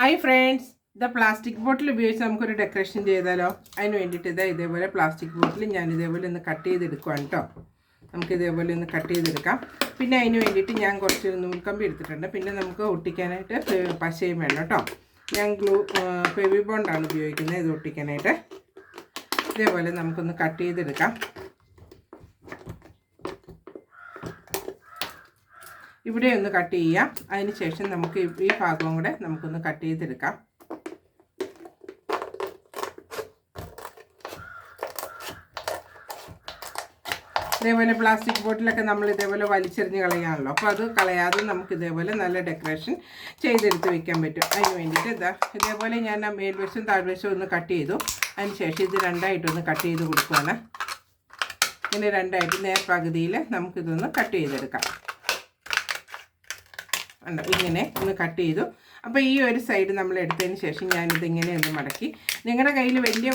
Hi friends ഇത് plastic bottle ഉപയോഗിച്ച് നമുക്കൊരു ഡെക്കറേഷൻ ചെയ്താലോ? അതിന് വേണ്ടിയിട്ട് ഇതാ ഇതേപോലെ പ്ലാസ്റ്റിക് ബോട്ടിൽ ഞാൻ ഇതേപോലെ ഒന്ന് കട്ട് ചെയ്തെടുക്കുവാണ് കേട്ടോ നമുക്ക് ഇതേപോലെ ഒന്ന് കട്ട് ചെയ്തെടുക്കാം. പിന്നെ അതിന് വേണ്ടിയിട്ട് ഞാൻ കുറച്ച് നൂൽക്കമ്പി എടുത്തിട്ടുണ്ട്. പിന്നെ നമുക്ക് ഒട്ടിക്കാനായിട്ട് പശയും വേണം കേട്ടോ ഞാൻ ഗ്ലൂ ഫെവി ബോണ്ടാണ് ഉപയോഗിക്കുന്നത്. ഇത് ഒട്ടിക്കാനായിട്ട്. ഇതേപോലെ നമുക്കൊന്ന് കട്ട് ചെയ്തെടുക്കാം. ഇവിടെ ഒന്ന് കട്ട് ചെയ്യാം. അതിന് ശേഷം നമുക്ക് ഈ- ഈ ഭാഗവും കൂടെ നമുക്കൊന്ന് കട്ട് ചെയ്തെടുക്കാം. ഇതേപോലെ പ്ലാസ്റ്റിക് ബോട്ടിലൊക്കെ നമ്മൾ ഇതേപോലെ വലിച്ചെറിഞ്ഞ് കളയാണല്ലോ അപ്പോൾ അത് കളയാതെ നമുക്ക് ഇതേപോലെ നല്ല ഡെക്കറേഷൻ ചെയ്തെടുത്ത് വെക്കാൻ പറ്റും. അതിന് വേണ്ടിയിട്ട് ഇതാ ഇതേപോലെ ഞാൻ ആ മേൽവശവും താഴ്വശവും ഒന്ന് കട്ട് ചെയ്തു. അതിന് ശേഷം ഇത് രണ്ടായിട്ടൊന്ന് കട്ട് ചെയ്ത് കൊടുക്കുകയാണ് ഇങ്ങനെ രണ്ടായിട്ട് നേർപകുതിയിൽ നമുക്കിതൊന്ന് കട്ട് ചെയ്തെടുക്കാം. ഉണ്ടോ ഇങ്ങനെ ഒന്ന് കട്ട് ചെയ്തു. അപ്പോൾ ഈ ഒരു സൈഡ് നമ്മൾ എടുത്തതിന് ശേഷം ഞാനിത് ഇങ്ങനെ ഒന്ന് മടക്കി. നിങ്ങളുടെ കയ്യിൽ വലിയ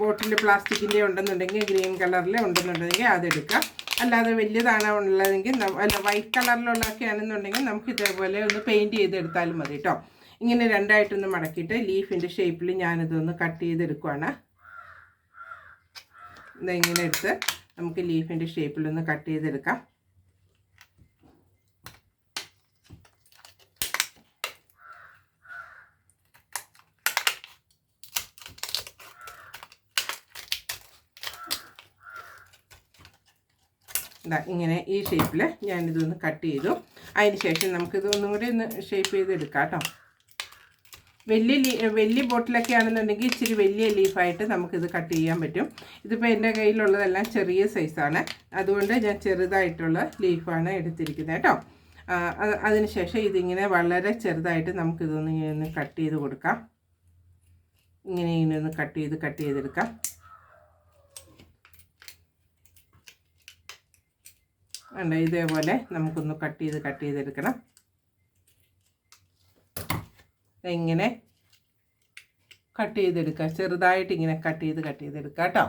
ബോട്ടിൽ പ്ലാസ്റ്റിക്കിന്റെ ഉണ്ടെന്നുണ്ടെങ്കിൽ ഗ്രീൻ കളറിൽ ഉണ്ടെന്നുണ്ടെങ്കിൽ അതെടുക്കാം അല്ലാതെ വലിയതാണ് ഉള്ളതെങ്കിൽ അല്ല വൈറ്റ് കളറിലുള്ളതൊക്കെ ആണെന്നുണ്ടെങ്കിൽ നമുക്ക് ഇതേപോലെ ഒന്ന് പെയിന്റ് ചെയ്തെടുത്താലും മതി കേട്ടോ ഇങ്ങനെ രണ്ടായിട്ടൊന്ന് മടക്കിയിട്ട് ലീഫിന്റെ ഷേപ്പിൽ ഞാനിതൊന്ന് കട്ട് ചെയ്തെടുക്കുവാണ്. ഇതെങ്ങനെ എടുത്ത് നമുക്ക് ലീഫിന്റെ ഷേപ്പിലൊന്ന് കട്ട് ചെയ്തെടുക്കാം. ഇതാ ഇങ്ങനെ ഈ ഷേപ്പിൽ ഞാനിതൊന്ന് കട്ട് ചെയ്തു. അതിന് ശേഷം നമുക്കിത് ഒന്നും കൂടി ഒന്ന് ഷേപ്പ് ചെയ്തെടുക്കാം കേട്ടോ. വലിയ ലീ വലിയ ബോട്ടിലൊക്കെ ആണെന്നുണ്ടെങ്കിൽ ഇച്ചിരി വലിയ ലീഫായിട്ട് നമുക്കിത് കട്ട് ചെയ്യാൻ പറ്റും. ഇതിപ്പോൾ എന്റെ കയ്യിലുള്ളതെല്ലാം ചെറിയ സൈസാണ്. അതുകൊണ്ട് ഞാൻ ചെറുതായിട്ടുള്ള ലീഫാണ് എടുത്തിരിക്കുന്നത് കേട്ടോ. അതിനുശേഷം അത് അതിന് ശേഷം ഇതിങ്ങനെ വളരെ ചെറുതായിട്ട് നമുക്കിതൊന്ന് ഇങ്ങനെ ഒന്ന് കട്ട് ചെയ്ത് കൊടുക്കാം. ഇങ്ങനെ ഇങ്ങനെ ഒന്ന് കട്ട് ചെയ്ത് കട്ട് ചെയ്തെടുക്കാം. ഉണ്ട് ഇതേപോലെ നമുക്കൊന്ന് കട്ട് ചെയ്ത് കട്ട് ചെയ്തെടുക്കണം. ഇങ്ങനെ കട്ട് ചെയ്തെടുക്കുക. ചെറുതായിട്ട് ഇങ്ങനെ കട്ട് ചെയ്ത് കട്ട് ചെയ്തെടുക്കുക കേട്ടോ.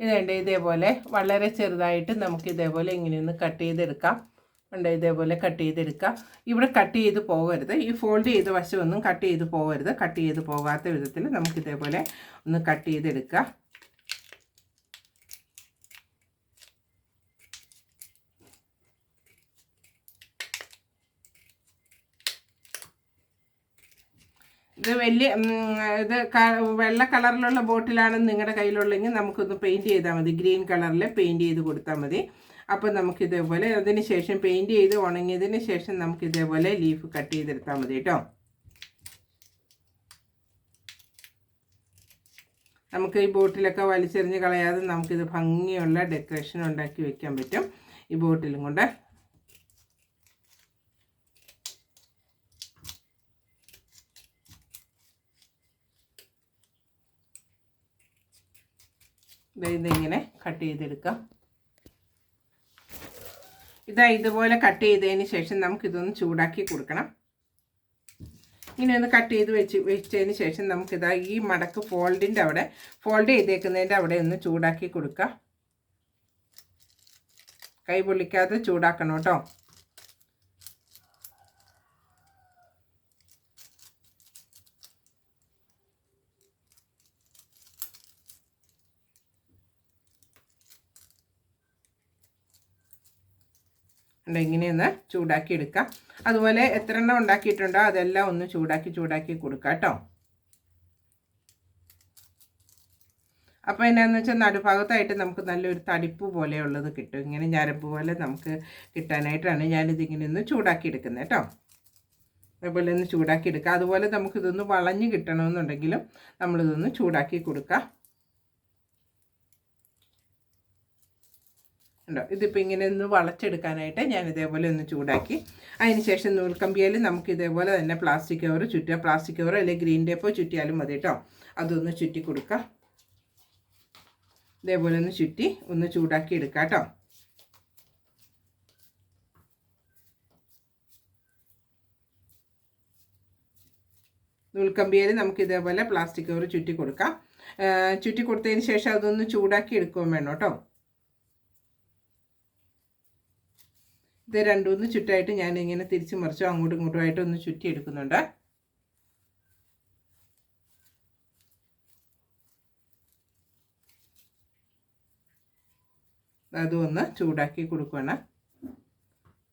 ഇതുണ്ട് ഇതേപോലെ വളരെ ചെറുതായിട്ട് നമുക്ക് ഇതേപോലെ ഇങ്ങനെയൊന്ന് കട്ട് ചെയ്തെടുക്കാം. ഉണ്ട് ഇതേപോലെ കട്ട് ചെയ്തെടുക്കുക. ഇവിടെ കട്ട് ചെയ്ത് പോകരുത്. ഈ ഫോൾഡ് ചെയ്ത വശമൊന്നും കട്ട് ചെയ്ത് പോകരുത്. കട്ട് ചെയ്ത് പോകാത്ത വിധത്തിൽ നമുക്ക് ഇതേപോലെ ഒന്ന് കട്ട് ചെയ്തെടുക്കുക. ഇത് വലിയ ഇത് വെള്ള കളറിലുള്ള ബോട്ടിലാണ് നിങ്ങളുടെ കയ്യിലുള്ളെങ്കിൽ നമുക്കൊന്ന് പെയിന്റ് ചെയ്താൽ മതി. ഗ്രീൻ കളറിൽ പെയിന്റ് ചെയ്ത് കൊടുത്താൽ മതി. അപ്പോൾ നമുക്ക് ഇതേപോലെ അതിന് ശേഷം പെയിന്റ് ചെയ്ത് ഉണങ്ങിയതിന് ശേഷം നമുക്ക് ഇതേപോലെ ലീഫ് കട്ട് ചെയ്തെടുത്താൽ മതി കേട്ടോ. നമുക്ക് ഈ ബോട്ടിലൊക്കെ വലിച്ചെറിഞ്ഞ് കളയാതെ നമുക്കിത് ഭംഗിയുള്ള ഡെക്കറേഷൻ ഉണ്ടാക്കി വെക്കാൻ പറ്റും. ഈ ബോട്ടിലും കൊണ്ട് ഇതിങ്ങനെ കട്ട് ചെയ്തെടുക്കാം. ഇതാ ഇതുപോലെ കട്ട് ചെയ്തതിന് ശേഷം നമുക്കിതൊന്ന് ചൂടാക്കി കൊടുക്കണം. ഇങ്ങനെ ഒന്ന് കട്ട് ചെയ്ത് വെച്ച് വെച്ചതിന് ശേഷം നമുക്കിതാ ഈ മടക്ക് ഫോൾഡിന്റെ അവിടെ ഫോൾഡ് ചെയ്തേക്കുന്നതിന്റെ അവിടെ ഒന്ന് ചൂടാക്കി കൊടുക്കുക കൈ പൊള്ളിക്കാതെ ചൂടാക്കണം കേട്ടോ. ഇങ്ങനെയൊന്ന് ചൂടാക്കി എടുക്കാം. അതുപോലെ എത്ര എണ്ണം ഉണ്ടാക്കിയിട്ടുണ്ടോ അതെല്ലാം ഒന്ന് ചൂടാക്കി ചൂടാക്കി കൊടുക്കാം കേട്ടോ. അപ്പോൾ എന്നാന്ന് വെച്ചാൽ നടുഭാഗത്തായിട്ട് നമുക്ക് നല്ലൊരു തടിപ്പ് പോലെയുള്ളത് കിട്ടും. ഇങ്ങനെ ഞരമ്പ് പോലെ നമുക്ക് കിട്ടാനായിട്ടാണ് ഞാനിതിങ്ങനെ ഒന്ന് ചൂടാക്കി എടുക്കുന്നത് കേട്ടോ. അതുപോലെ ഒന്ന് ചൂടാക്കി എടുക്കുക അതുപോലെ നമുക്കിതൊന്ന് വളഞ്ഞ് കിട്ടണമെന്നുണ്ടെങ്കിലും നമ്മളിതൊന്ന് ചൂടാക്കി കൊടുക്കാം. ഉണ്ടോ? ഇതിപ്പോൾ ഇങ്ങനെ ഒന്ന് വളച്ചെടുക്കാനായിട്ട് ഞാൻ ഇതേപോലെ ഒന്ന് ചൂടാക്കി. അതിന് ശേഷം നൂൽക്കമ്പിയിൽ നമുക്ക് ഇതേപോലെ തന്നെ പ്ലാസ്റ്റിക് കവർ ചുറ്റുക. പ്ലാസ്റ്റിക് കവർ അല്ലെങ്കിൽ ഗ്രീൻ ടേപ്പോ ചുറ്റിയാലും മതി കേട്ടോ അതൊന്ന് ചുറ്റി കൊടുക്കുക ഇതേപോലെ ഒന്ന് ചുറ്റി ഒന്ന് ചൂടാക്കി എടുക്കാം കേട്ടോ നൂൽക്കമ്പിയിൽ നമുക്ക് ഇതേപോലെ പ്ലാസ്റ്റിക് കവർ ചുറ്റി കൊടുക്കാം. ചുറ്റി കൊടുത്തതിന് ശേഷം അതൊന്ന് ചൂടാക്കി എടുക്കുകയും വേണം കേട്ടോ ഇത് രണ്ടുമൂന്ന് ചുറ്റായിട്ട് ഞാൻ ഇങ്ങനെ തിരിച്ചു മറിച്ചോ അങ്ങോട്ടും ഇങ്ങോട്ടും ഒന്ന് ചുറ്റി എടുക്കുന്നുണ്ട് അതും ഒന്ന് ചൂടാക്കി കൊടുക്കണം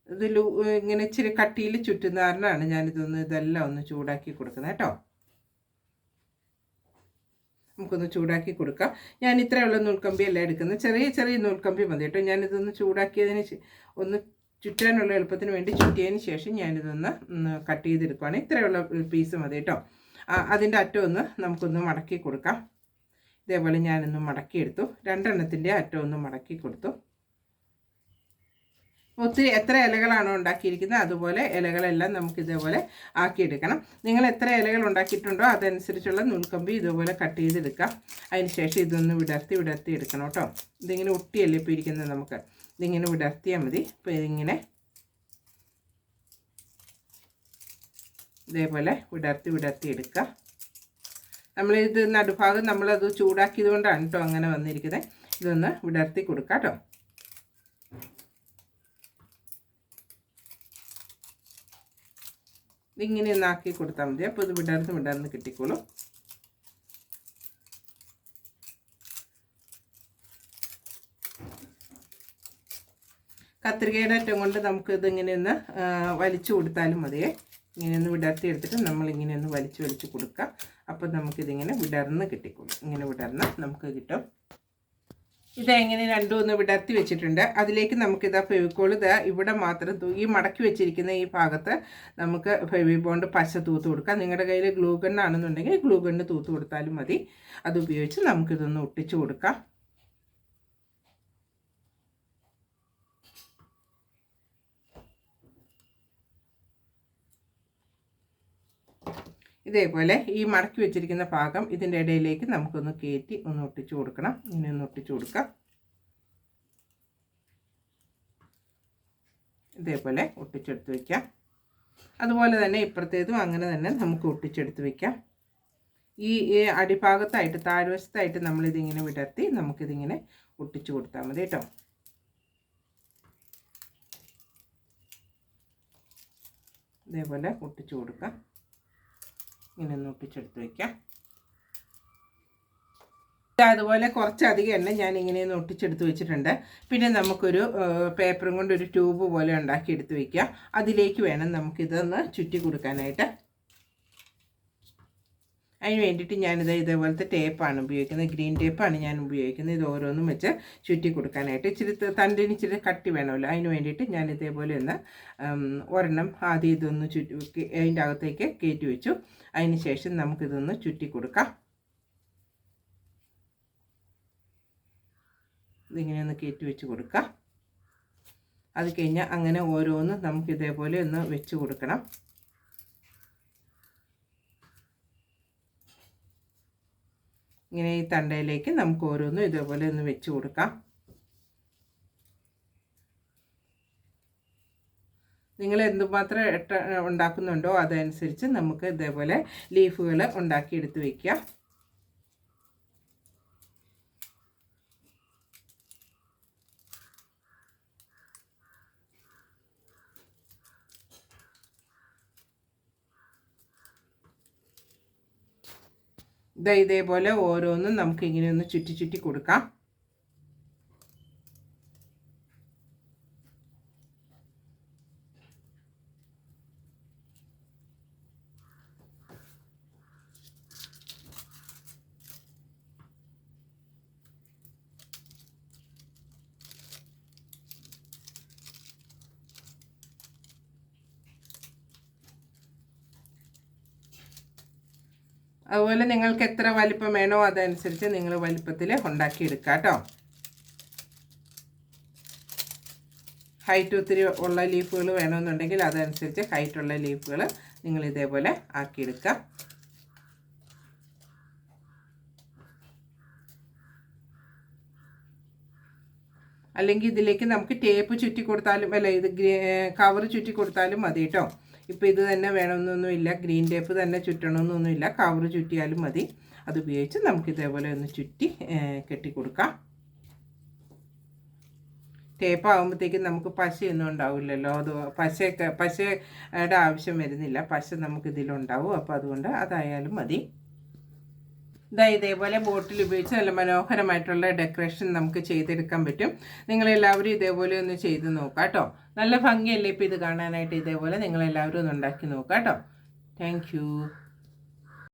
ഇത് ഇങ്ങനെ ഇച്ചിരി കട്ടിയിൽ ചുറ്റുന്ന കാരണമാണ് ഞാനിതൊന്ന് ഇതെല്ലാം ഒന്ന് ചൂടാക്കി കൊടുക്കുന്നത് കേട്ടോ. നമുക്കൊന്ന് ചൂടാക്കി കൊടുക്കാം. ഞാൻ ഇത്രയുള്ള നൂൽക്കമ്പിയല്ല എടുക്കുന്നത്. ചെറിയ ചെറിയ നൂൽക്കമ്പി മതി കേട്ടോ. ഞാനിതൊന്ന് ചൂടാക്കിയതിന് ഒന്ന് ചുറ്റാനുള്ള എളുപ്പത്തിന് വേണ്ടി ചുറ്റിയതിന് ശേഷം ഞാനിതൊന്ന് കട്ട് ചെയ്തെടുക്കുവാണ്. ഇത്രയുള്ള പീസ് മതി കേട്ടോ. അതിന്റെ അറ്റം ഒന്ന് നമുക്കൊന്ന് മടക്കി കൊടുക്കാം. ഇതേപോലെ ഞാനൊന്ന് മടക്കിയെടുത്തു. രണ്ടെണ്ണത്തിന്റെ അറ്റം ഒന്ന് മടക്കി കൊടുത്തു. ഒത്തിരി എത്ര ഇലകളാണോ ഉണ്ടാക്കിയിരിക്കുന്നത് അതുപോലെ ഇലകളെല്ലാം നമുക്ക് ഇതേപോലെ ആക്കിയെടുക്കണം. നിങ്ങൾ എത്ര ഇലകൾ ഉണ്ടാക്കിയിട്ടുണ്ടോ അതനുസരിച്ചുള്ള നൂൽക്കമ്പി ഇതുപോലെ കട്ട് ചെയ്തെടുക്കാം. അതിന് ശേഷം ഇതൊന്ന് വിടർത്തി വിടർത്തി എടുക്കണം കേട്ടോ. ഇതിങ്ങനെ ഒട്ടിയല്ലേ ഇപ്പോൾ ഇരിക്കുന്നത് നമുക്ക്. ഇതിങ്ങനെ വിടർത്തിയാൽ മതി. അപ്പോൾ ഇതിങ്ങനെ ഇതേപോലെ വിടർത്തി വിടർത്തി എടുക്കുക. നമ്മളിത് നടുഭാഗം നമ്മളത് ചൂടാക്കിയത് കൊണ്ടാണ് കേട്ടോ അങ്ങനെ വന്നിരിക്കുന്നത്. ഇതൊന്ന് വിടർത്തി കൊടുക്കാം കേട്ടോ. ഇതിങ്ങനെ ഒന്ന് ആക്കി കൊടുത്താൽ മതി. അപ്പോൾ ഇത് വിടർന്ന് വിടർന്ന് കിട്ടിക്കോളും. കത്രികയുടെ അറ്റം കൊണ്ട് നമുക്ക് ഇതിങ്ങനെ ഒന്ന് വലിച്ചു കൊടുത്താലും മതിയേ. ഇങ്ങനെ ഒന്ന് വിടർത്തി എടുത്തിട്ട് നമ്മളിങ്ങനെ ഒന്ന് വലിച്ചു വലിച്ചു കൊടുക്കാം അപ്പം നമുക്കിതിങ്ങനെ വിടർന്ന് കിട്ടിക്കൊള്ളും ഇങ്ങനെ വിടർന്ന് നമുക്ക് കിട്ടും. ഇതെങ്ങനെ രണ്ടും ഒന്ന് വിടർത്തി വെച്ചിട്ടുണ്ട്. അതിലേക്ക് നമുക്കിതാ ഫെവിക്കോൾ ഇതാ ഇവിടെ മാത്രം ഈ മടക്കി വെച്ചിരിക്കുന്ന ഈ ഭാഗത്ത് നമുക്ക് ഫെവി ബോണ്ട് പശ തൂത്ത് കൊടുക്കാം. നിങ്ങളുടെ കയ്യിൽ ഗ്ലൂ ആണെന്നുണ്ടെങ്കിൽ ഗ്ലൂ തൂത്ത് കൊടുത്താലും മതി. അത് ഉപയോഗിച്ച് നമുക്കിതൊന്ന് ഒട്ടിച്ചു കൊടുക്കാം. ഇതേപോലെ ഈ മടക്കി വെച്ചിരിക്കുന്ന ഭാഗം ഇതിന്റെ ഇടയിലേക്ക് നമുക്കൊന്ന് കയറ്റി ഒന്ന് ഒട്ടിച്ചു കൊടുക്കണം. ഇങ്ങനെ ഒന്ന് ഒട്ടിച്ചു കൊടുക്കാം. ഇതേപോലെ ഒട്ടിച്ചെടുത്ത് വയ്ക്കാം അതുപോലെ തന്നെ ഇപ്പുറത്തേതും അങ്ങനെ തന്നെ നമുക്ക് ഒട്ടിച്ചെടുത്ത് വയ്ക്കാം ഈ അടിഭാഗത്തായിട്ട് താഴ്വശത്തായിട്ട് നമ്മളിതിങ്ങനെ വിടർത്തി നമുക്കിതിങ്ങനെ ഒട്ടിച്ചു കൊടുത്താൽ മതി കേട്ടോ. ഇതേപോലെ ഒട്ടിച്ചു കൊടുക്കാം. ഇങ്ങനെ ഒന്ന് ഒട്ടിച്ചെടുത്ത് വയ്ക്കാം അതുപോലെ കുറച്ചധികം എണ്ണ ഞാൻ ഇങ്ങനെ ഒന്ന് ഒട്ടിച്ചെടുത്ത് വെച്ചിട്ടുണ്ട്. പിന്നെ നമുക്കൊരു പേപ്പറും കൊണ്ട് ഒരു ട്യൂബ് പോലെ ഉണ്ടാക്കി എടുത്ത് വയ്ക്കാം അതിലേക്ക് വേണം നമുക്കിതൊന്ന് ചുറ്റി കൊടുക്കാനായിട്ട്. അതിന് വേണ്ടിയിട്ട് ഞാനിത് ഇതേപോലത്തെ ടേപ്പാണ് ഉപയോഗിക്കുന്നത്. ഗ്രീൻ ടേപ്പാണ് ഞാൻ ഉപയോഗിക്കുന്നത്. ഇത് ഓരോന്നും വെച്ച് ചുറ്റി കൊടുക്കാനായിട്ട് ഇച്ചിരി തണ്ടിന് ഇച്ചിരി കട്ടി വേണമല്ലോ. അതിന് വേണ്ടിയിട്ട് ഞാൻ ഇതേപോലെ ഒന്ന് ഒരെണ്ണം ആദ്യം ഇതൊന്ന് ചുറ്റി അതിന്റെ അകത്തേക്ക് കയറ്റി വെച്ചു. അതിന് ശേഷം നമുക്കിതൊന്ന് ചുറ്റി കൊടുക്കാം. ഇതിങ്ങനെ ഒന്ന് കയറ്റി വെച്ച് കൊടുക്കാം. അത് കഴിഞ്ഞാൽ അങ്ങനെ ഓരോന്നും നമുക്ക് ഇതേപോലെ ഒന്ന് വെച്ച് കൊടുക്കണം. ഇങ്ങനെ ഈ തണ്ടയിലേക്ക് നമുക്ക് ഓരോന്നും ഇതേപോലെ ഒന്ന് വെച്ച് കൊടുക്കാം. നിങ്ങൾ എന്തുമാത്രം ഇട്ട ഉണ്ടാക്കുന്നുണ്ടോ അതനുസരിച്ച് നമുക്ക് ഇതേപോലെ ലീഫുകൾ ഉണ്ടാക്കിയെടുത്ത് വയ്ക്കാം ഇതാ ഇതേപോലെ ഓരോന്നും നമുക്ക് ഇങ്ങനെ ഒന്ന് ചുറ്റി ചുറ്റി കൊടുക്കാം. അതുപോലെ നിങ്ങൾക്ക് എത്ര വലിപ്പം വേണോ അതനുസരിച്ച് നിങ്ങൾ വലിപ്പത്തിൽ ഉണ്ടാക്കിയെടുക്കുക കേട്ടോ ഹൈറ്റ് ഒത്തിരി ഉള്ള ലീഫുകൾ വേണമെന്നുണ്ടെങ്കിൽ അതനുസരിച്ച് ഹൈറ്റുള്ള ലീഫുകൾ നിങ്ങൾ ഇതേപോലെ ആക്കിയെടുക്കുക അല്ലെങ്കിൽ ഇതിലേക്ക് നമുക്ക് ടേപ്പ് ചുറ്റി കൊടുത്താലും അല്ല ഇത് കവർ ചുറ്റി കൊടുത്താലും മതി കേട്ടോ ഇപ്പോൾ ഇത് തന്നെ വേണമെന്നൊന്നുമില്ല. ഗ്രീൻ ടേപ്പ് തന്നെ ചുറ്റണമെന്നൊന്നുമില്ല. കവർ ചുറ്റിയാലും മതി. അതുപയോഗിച്ച് നമുക്ക് ഇതേപോലെ ഒന്ന് ചുറ്റി കെട്ടിക്കൊടുക്കാം. ടേപ്പ് ആകുമ്പോഴത്തേക്കും നമുക്ക് പശയൊന്നും ഉണ്ടാവില്ലല്ലോ. അത് പശയൊക്കെ പശയുടെ ആവശ്യം വരുന്നില്ല. പശ നമുക്ക് ഇതിലുണ്ടാവും. അപ്പോൾ അതുകൊണ്ട് അതായാലും മതി. ഇതാ ഇതേപോലെ ബോട്ടിൽ ഉപയോഗിച്ച് നല്ല മനോഹരമായിട്ടുള്ള ഡെക്കറേഷൻ നമുക്ക് ചെയ്തെടുക്കാൻ പറ്റും. നിങ്ങളെല്ലാവരും ഇതേപോലെ ഒന്ന് ചെയ്ത് നോക്കാം കേട്ടോ നല്ല ഭംഗിയല്ലേ ഇപ്പോൾ ഇത് കാണാനായിട്ട് ഇതേപോലെ നിങ്ങളെല്ലാവരും ഒന്ന് ഉണ്ടാക്കി നോക്കാം കേട്ടോ താങ്ക്